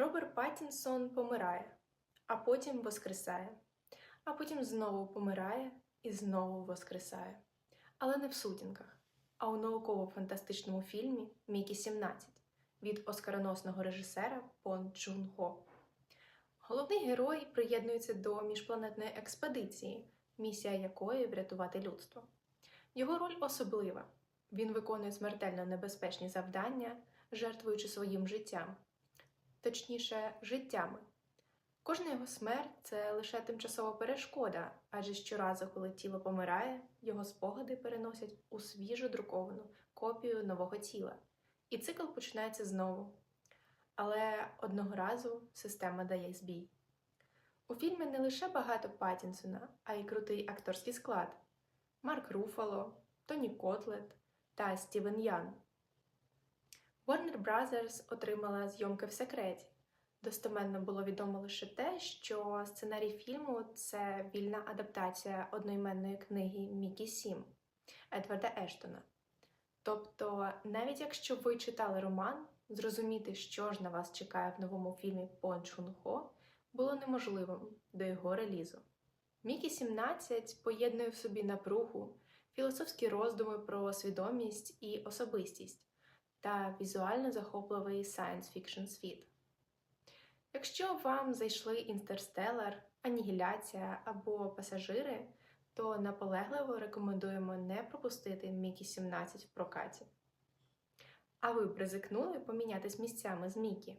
Роберт Паттінсон помирає, а потім воскресає, а потім знову помирає і знову воскресає. Але не в сутінках, а у науково-фантастичному фільмі Мікі 17 від оскароносного режисера Пон Чун Хо. Головний герой приєднується до міжпланетної експедиції, місія якої врятувати людство. Його роль особлива. Він виконує смертельно небезпечні завдання, жертвуючи своїм життям, точніше, життями. Кожна його смерть це лише тимчасова перешкода, адже щоразу, коли тіло помирає, його спогади переносять у свіжо друковану копію нового тіла, і цикл починається знову. Але одного разу система дає збій. У фільмі не лише багато Паттінсона, а й крутий акторський склад: Марк Руфало, Тоні Котлет та Стівен Ян. Warner Brothers отримала зйомки в секреті. Достеменно було відомо лише те, що сценарій фільму це вільна адаптація одноіменної книги Мікі Сім Едварда Ештона. Тобто, навіть якщо ви читали роман, зрозуміти, що ж на вас чекає в новому фільмі Пон Чун Хо, було неможливим до його релізу. Мікі 17 поєднує в собі напругу, філософські роздуми про свідомість і особистість та візуально захопливий science фікшн світ. Якщо вам зайшли інтерстелар, анігіляція або пасажири, то наполегливо рекомендуємо не пропустити Мікі 17 в прокаті. А ви б ризикнули помінятись місцями з Мікі?